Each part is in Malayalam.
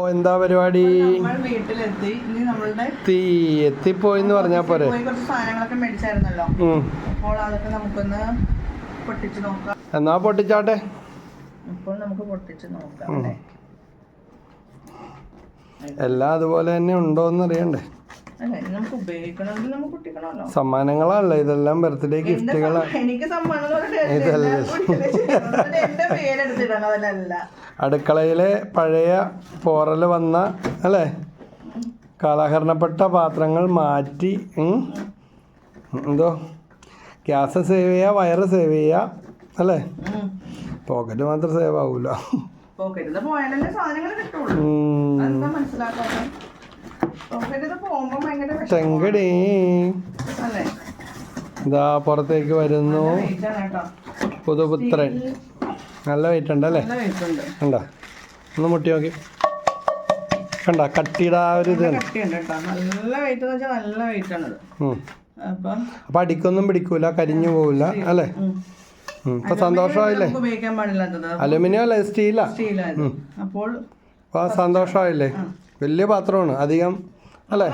ഓ എന്താ പരിപാടി? വീട്ടിലെത്തി. ഇനി നമ്മളുടെ തീ എത്തിപ്പോയി എന്ന് പറഞ്ഞാ പോരെ. പോയി കുറച്ച് സാധനങ്ങളൊക്കെ മേടിച്ചായിരുന്നല്ലോ. ഉം. അപ്പോൾ അതൊക്കെ നമുക്കൊന്ന് പൊട്ടിച്ച് നോക്കാം. എന്നാ പൊട്ടിച്ചാട്ടെ? ഇപ്പോൾ നമുക്ക് പൊട്ടിച്ച് നോക്കാം അല്ലേ? എല്ലാം അതുപോലെ തന്നെ ഉണ്ടോന്ന് അറിയണ്ടേ പൊട്ടിക്കണമല്ലോ ഇതെല്ലാം ബർത്ത്ഡേ ഗിഫ്റ്റുകളാണ് ഇതല്ല. അടുക്കളയിലെ പഴയ പോറൽ വന്ന അല്ലേ? കാലഹരണപ്പെട്ട പാത്രങ്ങൾ മാറ്റി എന്തോ? ഗ്യാസ് സേവ് ചെയ്യുക വയറ് സേവ് ചെയ്യുക അല്ലേ? പോക്കറ്റ് മാത്രം സേവ് ആവൂല? പോക്കറ്റിൽ പോയാലല്ലേ സാധനങ്ങൾ കിട്ടുള്ളൂ. ഉം. ചെങ്കടി ഇതാ പുറത്തേക്ക് വരുന്നു. പുതുപുത്രൻ. നല്ല വെയിറ്റ് ഉണ്ട് അല്ലേ? ഉണ്ട്. കണ്ട? ഒന്ന് മുട്ടി നോക്കി. കണ്ട? കട്ടിയുടെ ആ ഒരു ഇത് നല്ല വെയിറ്റ് എന്ന് വെച്ചാൽ നല്ല വെയിറ്റ് ആണത്. അപ്പൊ അടിക്കൊന്നും പിടിക്കൂല കരിഞ്ഞു പോവില്ല അല്ലേ. ഇപ്പൊ സന്തോഷമായില്ലേ? അലുമിനിയം അല്ലേ സ്റ്റീലാ. അപ്പോൾ അപ്പൊ സന്തോഷമായില്ലേ? വലിയ പാത്രമാണ്. അധികം അല്ലേ?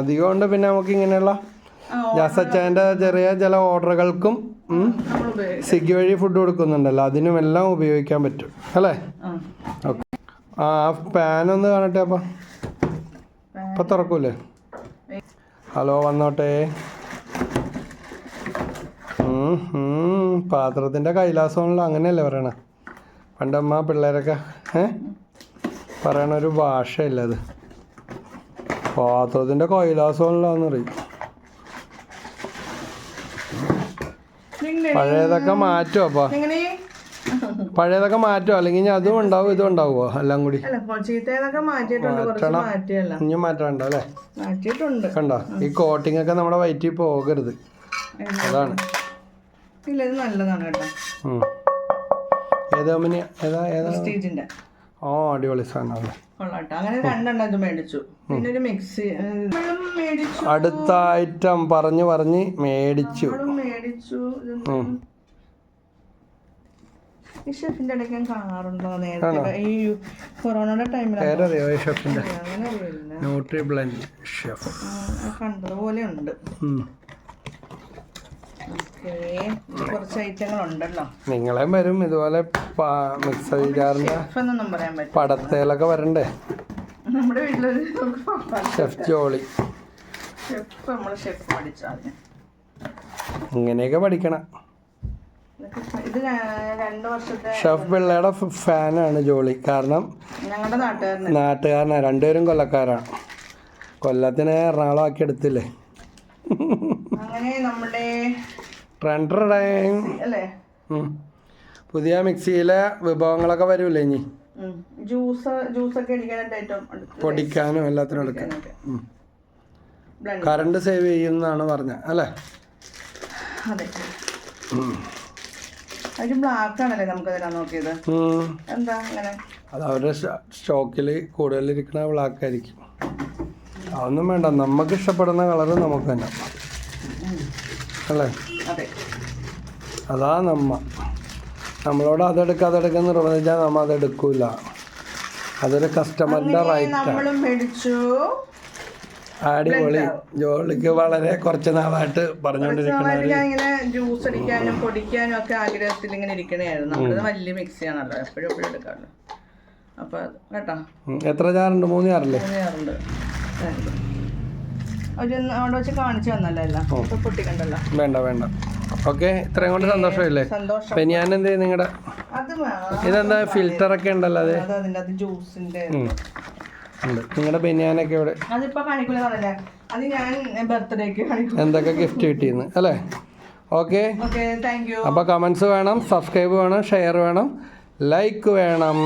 അധികം ഉണ്ട് പിന്നെ നമുക്ക് ഇങ്ങനെയുള്ള ജാസച്ചാന്റെ ചെറിയ ചില ഓർഡറുകൾക്കും സ്വിഗ്ഗി വഴി ഫുഡ് കൊടുക്കുന്നുണ്ടല്ലോ. അതിനും എല്ലാം ഉപയോഗിക്കാൻ പറ്റും. അല്ലേ? ഓക്കെ. ആ പാൻ ഒന്ന് കാണട്ടെ അപ്പം. ഇപ്പം തുറക്കൂലേ? ഹലോ വന്നോട്ടെ. പാത്രത്തിന്റെ കൈലാസമാണല്ലോ. അങ്ങനെയല്ലേ പറയണേ? പണ്ടമ്മ പിള്ളേരൊക്കെ ഏ? പറയണ ഒരു ഭാഷയല്ല അത്? പാത്രത്തിന്റെ കൈലാസമല്ലാന്ന് പറയും പഴയതൊക്കെ മാറ്റോ അപ്പ? പഴയതൊക്കെ മാറ്റോ അല്ലെങ്കിൽ ഞാൻ അതും ഉണ്ടാവും ഇതും ഉണ്ടാവുമോ എല്ലാം കൂടി. മാറ്റണം. ഇനി മാറ്റണ്ടോ അല്ലേ? കണ്ടോ? ഈ കോട്ടിംഗ് ഒക്കെ നമ്മുടെ വയറ്റിൽ പോകരുത്. അതാണ്. നല്ലതാണ് കേട്ടോ. ഏത് ഏതാ ഏതാ? സ്റ്റീജിന്റെ ഓ അടിപൊളി സാധനം കൊള്ളാട്ടോ. അങ്ങനെ രണ്ടെണ്ണം ഇത് മേടിച്ചു. പിന്നെ ഒരു മിക്സി അടുത്ത ഐറ്റം പറഞ്ഞു പറഞ്ഞ് മേടിച്ചു. ഷെഫിന്റെ ഇടയ്ക്ക് ഞാൻ കാണാറുണ്ടോ നേരത്തെ? ഈ കൊറോണയുടെ ടൈമിലാണ്? Nutri blend chef. കണ്ടതുപോലെ ഉണ്ട് കുറച്ച് ഐറ്റങ്ങൾ ഉണ്ടല്ലോ നിങ്ങളെയും വരും ഇതുപോലെ മിക്സർ ജാറിന്റെ പടത്തേലൊക്കെ വരണ്ടേ? നമ്മുടെ വീട്ടിലൊരു ഷെഫ് ജോളി. ഷെഫ് നമ്മൾ ഷെഫ് പഠിച്ചാൽ ഇങ്ങനെയൊക്കെ പഠിക്കണം. ഷെഫ് പിള്ളയുടെ ഫാനാണ് ജോളി. കാരണം നാട്ടുകാരനാണ് രണ്ടുപേരും കൊല്ലക്കാരാണ്. കൊല്ലത്തിന് എറണാകുളം ആക്കി എടുത്തില്ലേ? അങ്ങനെ നമ്മുടെ പുതിയ മിക്സിയിലെ വിഭവങ്ങളൊക്കെ വരൂലേ ഇനി? ജ്യൂസ് ജ്യൂസ് ജ്യൂസൊക്കെ പൊടിക്കാനും എല്ലാത്തിനും. ബ്ലെൻഡ് കറണ്ട് സേവ് ചെയ്യുന്നതാണ് പറഞ്ഞ അല്ലേ? അതെ. ഒരു ബ്ലാക്ക് ആണല്ലേ നമുക്ക് തരാൻ നോക്കിയത്? എന്താ അങ്ങനെ? അത് അവരുടെ സ്റ്റോക്കിൽ കൂടുതലിരിക്കുന്ന ബ്ലാക്ക് ആയിരിക്കും. അതൊന്നും വേണ്ട നമുക്ക് ഇഷ്ടപ്പെടുന്ന കളർ നമുക്ക് തന്നെ. അല്ലേ? അതെ അതാ നമ്മ. നമ്മളോട് അതെടുക്കുക അതെടുക്കുക നിർബന്ധിച്ചാൽ നമ്മ അതെടുക്കൂല അതൊരു കസ്റ്റമറിന്റെ റൈറ്റ് അടിപൊളി. ജോളിക്ക് വളരെ കുറച്ച് നാളായിട്ട് പറഞ്ഞുകൊണ്ടിരിക്കുന്ന ജ്യൂസ് അടിക്കാനും പൊടിക്കാനും ഒക്കെ ആഗ്രഹത്തിൽ ഇങ്ങനെ ഇരിക്കണായിരുന്നു. നമ്മളത് വലിയ മിക്സി ആണല്ലോ എപ്പോഴും എപ്പോഴും എടുക്കാറുണ്ട് അപ്പൊ കേട്ടോ. എത്ര ചാറുണ്ട്? മൂന്ന് ചാറല്ലേ ചെയ്യാറുണ്ട് ഒരു അവിടെ വെച്ച് കാണിച്ചു തന്നല്ലോ എല്ലാം. പൊട്ടിക്കണ്ടല്ലോ. വേണ്ട വേണ്ട. ഓക്കെ ഇത്രയും കൊണ്ട് സന്തോഷമില്ലേ അപ്പൊ ഞാൻ എന്ത് ചെയ്യും നിങ്ങളുടെ ഇതെന്താ ഫിൽട്ടർ ഒക്കെ ഉണ്ടല്ലോ അതെ? ഉണ്ട്. നിങ്ങളുടെ ബനിയാനൊക്കെ ഇവിടെ എന്തൊക്കെ ഗിഫ്റ്റ് കിട്ടിയെന്ന് അല്ലേ? ഓക്കെ. അപ്പൊ കമന്റ്സ് അപ്പോൾ കമൻസ് വേണം സബ്സ്ക്രൈബ് വേണം ഷെയർ വേണം ലൈക്ക് വേണം.